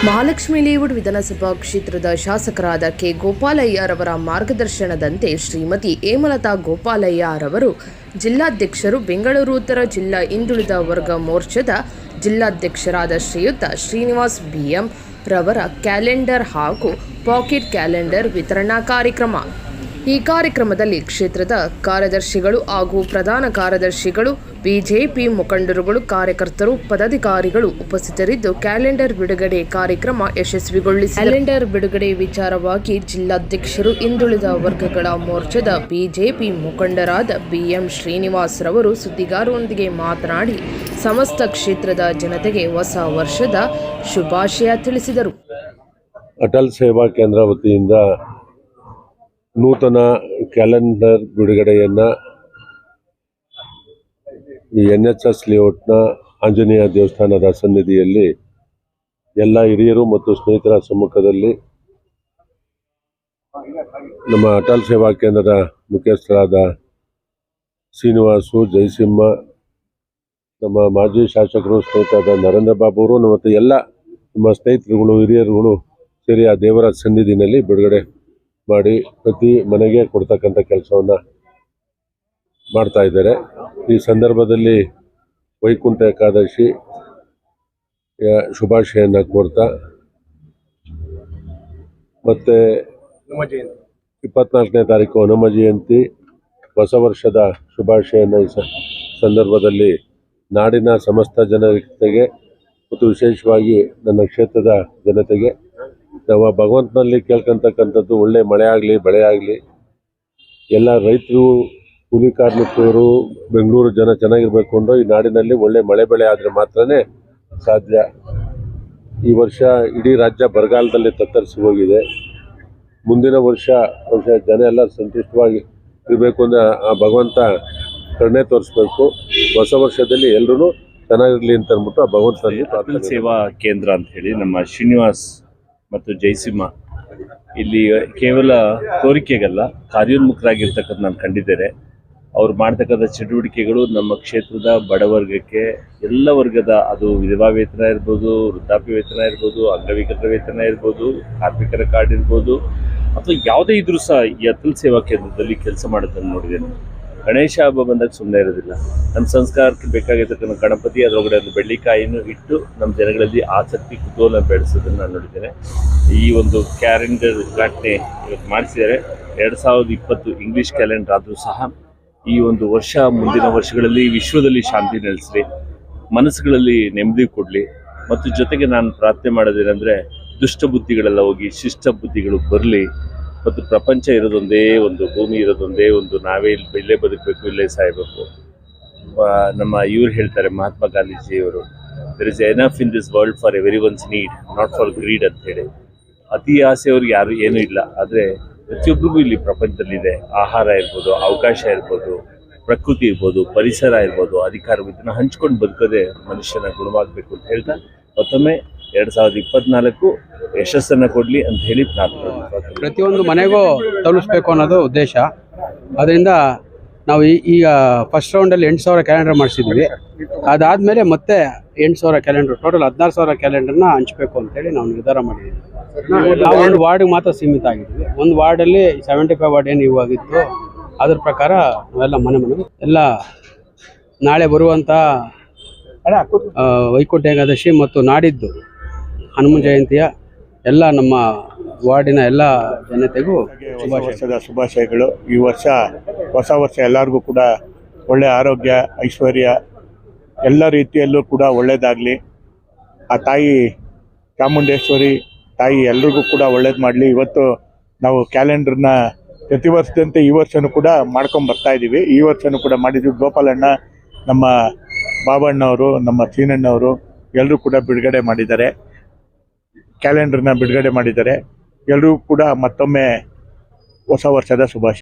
Mahalakshmi layout ವಿಧಾನಸಭಾ ಕ್ಷೇತ್ರದ ಶಾಸಕರಾದ ಕೆ ಗೋಪಾಲಯ್ಯರವರ ಮಾರ್ಗದರ್ಶನದಂತೆ ಶ್ರೀಮತಿ ಹೇಮಲತಾ ಗೋಪಾಲಯ್ಯರವರು ಜಿಲ್ಲಾಧ್ಯಕ್ಷರು ಬೆಂಗಳೂರು ಉತ್ತರ ಜಿಲ್ಲಾ ಹಿಂದುಳಿದ ವರ್ಗ ಮೋರ್ಚಾದ ಜಿಲ್ಲಾಧ್ಯಕ್ಷರಾದ ಶ್ರೀಯುತ ಶ್ರೀನಿವಾಸ್ ಬಿಎಂ ರವರ ಕ್ಯಾಲೆಂಡರ್ ಹಾಗೂ ಪಾಕೆಟ್ ಕ್ಯಾಲೆಂಡರ್ ವಿತರಣಾ ಕಾರ್ಯಕ್ರಮ ಈ ಕಾರ್ಯಕ್ರಮದಲ್ಲಿ ಕ್ಷೇತ್ರದ ಕಾರ್ಯದರ್ಶಿಗಳು ಹಾಗೂ ಪ್ರಧಾನ ಕಾರ್ಯದರ್ಶಿಗಳು ಬಿಜೆಪಿ ಮುಖಂಡರುಗಳು ಕಾರ್ಯಕರ್ತರು ಪದಾಧಿಕಾರಿಗಳು ಉಪಸ್ಥಿತರಿದ್ದು ಕ್ಯಾಲೆಂಡರ್ ಬಿಡುಗಡೆ ಕಾರ್ಯಕ್ರಮ ಯಶಸ್ವಿಗೊಳಿಸಿ ಕ್ಯಾಲೆಂಡರ್ ಬಿಡುಗಡೆ ವಿಚಾರವಾಗಿ ಜಿಲ್ಲಾಧ್ಯಕ್ಷರು ಹಿಂದುಳಿದ ವರ್ಗಗಳ ಮೋರ್ಚಾದ ಬಿಜೆಪಿ ಮುಖಂಡರಾದ ಬಿಎಂ ಶ್ರೀನಿವಾಸ್ ರವರು ಸುದ್ದಿಗಾರರೊಂದಿಗೆ ಮಾತನಾಡಿ ಸಮಸ್ತ ಕ್ಷೇತ್ರದ ಜನತೆಗೆ ಹೊಸ ವರ್ಷದ ಶುಭಾಶಯ ತಿಳಿಸಿದರು. ಅಟಲ್ ಸೇವಾ ಕೇಂದ್ರ ವತಿಯಿಂದ ನೂತನ ಕ್ಯಾಲೆಂಡರ್ ಬಿಡುಗಡೆಯನ್ನು ಈ ಎನ್ ಎಚ್ ಎಸ್ ಲೇಔಟ್ನ ಆಂಜನೇಯ ದೇವಸ್ಥಾನದ ಸನ್ನಿಧಿಯಲ್ಲಿ ಎಲ್ಲ ಹಿರಿಯರು ಮತ್ತು ಸ್ನೇಹಿತರ ಸಮ್ಮುಖದಲ್ಲಿ ನಮ್ಮ ಅಟಲ್ ಸೇವಾ ಕೇಂದ್ರದ ಮುಖ್ಯಸ್ಥರಾದ ಶ್ರೀನಿವಾಸು ಜಯಸಿಂಹ ನಮ್ಮ ಮಾಜಿ ಶಾಸಕರು, ಸ್ನೇಹಿತರಾದ ನರೇಂದ್ರ ಬಾಬು ಅವರು ಮತ್ತು ಎಲ್ಲ ನಮ್ಮ ಸ್ನೇಹಿತರುಗಳು, ಹಿರಿಯರುಗಳು ಸೇರಿ ಆ ದೇವರ ಸನ್ನಿಧಿನಲ್ಲಿ ಬಿಡುಗಡೆ ಮಾಡಿ ಪ್ರತಿ ಮನೆಗೆ ಕೊಡ್ತಕ್ಕಂಥ ಕೆಲಸವನ್ನು ಮಾಡ್ತಾ ಇದ್ದಾರೆ. ಈ ಸಂದರ್ಭದಲ್ಲಿ ವೈಕುಂಠ ಏಕಾದಶಿ ಯ ಶುಭಾಶಯನ ಕೋರ್ತಾ ಮತ್ತು ಇಪ್ಪತ್ನಾಲ್ಕನೇ ತಾರೀಕು ಹನುಮ ಜಯಂತಿ ಹೊಸ ವರ್ಷದ ಶುಭಾಶಯನ ಈ ಸಂದರ್ಭದಲ್ಲಿ ನಾಡಿನ ಸಮಸ್ತ ಜನತೆಗೆ ಮತ್ತು ವಿಶೇಷವಾಗಿ ನನ್ನ ಕ್ಷೇತ್ರದ ಜನತೆಗೆ ನಾವು ಭಗವಂತನಲ್ಲಿ ಕೇಳ್ಕೊಂತಕ್ಕಂಥದ್ದು ಒಳ್ಳೆ ಮಳೆ ಆಗಲಿ, ಬೆಳೆ ಆಗಲಿ, ಎಲ್ಲ ರೈತರು, ಕೂಲಿ ಕಾರ್ಮಿಕರು, ಬೆಂಗಳೂರು ಜನ ಚೆನ್ನಾಗಿರ್ಬೇಕು ಅಂದ್ರೆ ಈ ನಾಡಿನಲ್ಲಿ ಒಳ್ಳೆ ಮಳೆ ಬೆಳೆ ಆದರೆ ಮಾತ್ರನೇ ಸಾಧ್ಯ. ಈ ವರ್ಷ ಇಡೀ ರಾಜ್ಯ ಬರಗಾಲದಲ್ಲಿ ತತ್ತರಿಸಿ ಹೋಗಿದೆ. ಮುಂದಿನ ವರ್ಷ ವರ್ಷ ಜನ ಎಲ್ಲ ಸಂತುಷ್ಟವಾಗಿ ಇರಬೇಕು ಅಂದರೆ ಆ ಭಗವಂತ ಕರುಣೆ ತೋರಿಸ್ಬೇಕು. ಹೊಸ ವರ್ಷದಲ್ಲಿ ಎಲ್ಲರೂ ಚೆನ್ನಾಗಿರಲಿ ಅಂತ ಅಂದ್ಬಿಟ್ಟು ಆ ಭಗವಂತನಲ್ಲಿ ಸೇವಾ ಕೇಂದ್ರ ಅಂತ ಹೇಳಿ ನಮ್ಮ ಶ್ರೀನಿವಾಸ್ ಮತ್ತು ಜಯಸಿಂಹ ಇಲ್ಲಿ ಕೇವಲ ಕೋರಿಕೆಗಲ್ಲ, ಕಾರ್ಯೋನ್ಮುಖರಾಗಿರ್ತಕ್ಕಂಥ ನಾನು ಕಂಡಿದ್ದೇನೆ. ಅವ್ರು ಮಾಡ್ತಕ್ಕಂಥ ಚಟುವಟಿಕೆಗಳು ನಮ್ಮ ಕ್ಷೇತ್ರದ ಬಡವರ್ಗಕ್ಕೆ ಎಲ್ಲ ವರ್ಗದ ಅದು ವಿಧವಾ ವೇತನ ಇರ್ಬೋದು, ವೃದ್ಧಾಪ್ಯ ವೇತನ ಇರ್ಬೋದು, ಅಂಗವಿಕಲ ವೇತನ ಇರ್ಬೋದು, ಕಾರ್ಮಿಕರ ಕಾರ್ಡ್ ಇರ್ಬೋದು, ಅಥವಾ ಯಾವುದೇ ಇದ್ರೂ ಸಹ ಈ ಅತಲ್ ಸೇವಾ ಕೇಂದ್ರದಲ್ಲಿ ಕೆಲಸ ಮಾಡೋದನ್ನು ನೋಡಿದ್ದೇನೆ. ಗಣೇಶ ಹಬ್ಬ ಬಂದಾಗ ಸುಮ್ಮನೆ ಇರೋದಿಲ್ಲ. ನಮ್ಮ ಸಂಸ್ಕಾರಕ್ಕೆ ಬೇಕಾಗಿರ್ತಕ್ಕಂಥ ಗಣಪತಿ, ಅದರೊಳಗಡೆ ಒಂದು ಬೆಳ್ಳಿಕಾಯಿನೂ ಇಟ್ಟು ನಮ್ಮ ಜನಗಳಲ್ಲಿ ಆಸಕ್ತಿ, ಕುತೂಹಲ ಬೆಳೆಸೋದನ್ನು ನಾನು ನೋಡಿದ್ದೇನೆ. ಈ ಒಂದು ಕ್ಯಾಲೆಂಡರ್ ಉದ್ಘಾಟನೆ ಇವತ್ತು ಮಾಡಿಸಿದ್ದಾರೆ. ಎರಡು ಸಾವಿರದ ಇಪ್ಪತ್ತು ಇಂಗ್ಲೀಷ್ ಕ್ಯಾಲೆಂಡರ್ ಆದರೂ ಸಹ ಈ ಒಂದು ವರ್ಷ ಮುಂದಿನ ವರ್ಷಗಳಲ್ಲಿ ವಿಶ್ವದಲ್ಲಿ ಶಾಂತಿ ನೆಲೆಸಲಿ, ಮನಸ್ಸುಗಳಲ್ಲಿ ನೆಮ್ಮದಿ ಕೊಡಲಿ. ಮತ್ತು ಜೊತೆಗೆ ನಾನು ಪ್ರಾರ್ಥನೆ ಮಾಡೋದೇನೆಂದರೆ ದುಷ್ಟ ಬುದ್ಧಿಗಳೆಲ್ಲ ಹೋಗಿ ಶಿಷ್ಟ ಬುದ್ಧಿಗಳು ಬರಲಿ. ಮತ್ತು ಪ್ರಪಂಚ ಇರೋದೊಂದೇ ಒಂದು ಭೂಮಿ ಇರೋದೊಂದೇ ಒಂದು ನಾವೇ ಇಲ್ಲಿ ಇಲ್ಲೇ ಬದುಕಬೇಕು, ಇಲ್ಲೇ ಸಾಯಬೇಕು. ನಮ್ಮ ಇವ್ರು ಹೇಳ್ತಾರೆ, ಮಹಾತ್ಮ ಗಾಂಧೀಜಿಯವರು there is enough in this world for every one's need not for greed ಅಂತ ಹೇಳಿ. ಅತಿ ಆಸೆಯವ್ರಿಗೆ ಯಾರು ಏನೂ ಇಲ್ಲ. ಆದರೆ ಪ್ರತಿಯೊಬ್ಬರಿಗೂ ಇಲ್ಲಿ ಪ್ರಪಂಚದಲ್ಲಿದೆ ಆಹಾರ ಇರ್ಬೋದು, ಅವಕಾಶ ಇರ್ಬೋದು, ಪ್ರಕೃತಿ ಇರ್ಬೋದು, ಪರಿಸರ ಇರ್ಬೋದು ಅಧಿಕಾರ ಇದನ್ನು ಹಂಚ್ಕೊಂಡು ಬದುಕೋದೇ ಮನುಷ್ಯನ ಗುಣವಾಗಬೇಕು ಅಂತ ಹೇಳ್ತಾ ಮತ್ತೊಮ್ಮೆ ಎರಡು ಸಾವಿರದ ಇಪ್ಪತ್ನಾಲ್ಕು ಯಶಸ್ಸನ್ನ ಕೊಡಲಿ ಅಂತ ಹೇಳಿ ಪ್ರಾರ್ಥನೆ ಪ್ರತಿಯೊಂದು ಮನೆಗೂ ತಲುಪಿಸ್ಬೇಕು ಅನ್ನೋದು ಉದ್ದೇಶ. ಅದರಿಂದ ನಾವು ಈಗ ಫಸ್ಟ್ ರೌಂಡಲ್ಲಿ ಎಂಟು ಸಾವಿರ ಕ್ಯಾಲೆಂಡರ್ ಮಾಡಿಸಿದ್ವಿ. ಅದಾದ್ಮೇಲೆ ಮತ್ತೆ ಎಂಟು ಸಾವಿರ ಕ್ಯಾಲೆಂಡರ್ ಟೋಟಲ್ ಹದಿನಾರು ಸಾವಿರ ಕ್ಯಾಲೆಂಡರ್ನ ಹಂಚಬೇಕು ಅಂತೇಳಿ ನಾವು ನಿರ್ಧಾರ ಮಾಡಿದ್ದೀವಿ ನಾವು ಒಂದು ವಾರ್ಡ್ ಮಾತ್ರ ಸೀಮಿತ ಆಗಿದ್ವಿ. ಒಂದು ವಾರ್ಡಲ್ಲಿ ಸೆವೆಂಟಿ ಫೈವ್ ವಾರ್ಡ್ ಏನು ಇವಾಗಿತ್ತು, ಅದ್ರ ಪ್ರಕಾರ ನಾವೆಲ್ಲ ಮನೆ ಮನೆ ಎಲ್ಲ ನಾಳೆ ಬರುವಂಥ ವೈಕುಂಠ ಏಕಾದಶಿ ಮತ್ತು ನಾಡಿದ್ದು ಹನುಮ ಜಯಂತಿಯ ಎಲ್ಲ ನಮ್ಮ ವಾರ್ಡಿನ ಎಲ್ಲ ಜನತೆಗೂ ಶುಭಾಶಯದ ಶುಭಾಶಯಗಳು. ಈ ವರ್ಷ ಹೊಸ ವರ್ಷ ಎಲ್ಲರಿಗೂ ಕೂಡ ಒಳ್ಳೆ ಆರೋಗ್ಯ, ಐಶ್ವರ್ಯ, ಎಲ್ಲ ರೀತಿಯಲ್ಲೂ ಕೂಡ ಒಳ್ಳೆಯದಾಗಲಿ ಆ ತಾಯಿ ಚಾಮುಂಡೇಶ್ವರಿ ತಾಯಿ ಎಲ್ರಿಗೂ ಕೂಡ ಒಳ್ಳೇದು ಮಾಡಲಿ. ಇವತ್ತು ನಾವು ಕ್ಯಾಲೆಂಡರ್ನ ಪ್ರತಿ ವರ್ಷದಂತೆ ಈ ವರ್ಷನೂ ಕೂಡ ಮಾಡ್ಕೊಂಡು ಬರ್ತಾ ಇದ್ದೀವಿ ಈ ವರ್ಷನೂ ಕೂಡ ಮಾಡಿದ್ವಿ. ಗೋಪಾಲಣ್ಣ, ನಮ್ಮ ಬಾಬಣ್ಣವರು, ನಮ್ಮ ಸೀನಣ್ಣವರು ಎಲ್ಲರೂ ಕೂಡ ಬಿಡುಗಡೆ ಮಾಡಿದ್ದಾರೆ. ಕ್ಯಾಲೆಂಡರ್ನ ಬಿಡುಗಡೆ ಮಾಡಿದ್ದಾರೆ. ಎಲ್ಲರೂ ಕೂಡ ಮತ್ತೊಮ್ಮೆ ಹೊಸ ವರ್ಷದ ಶುಭಾಶಯ.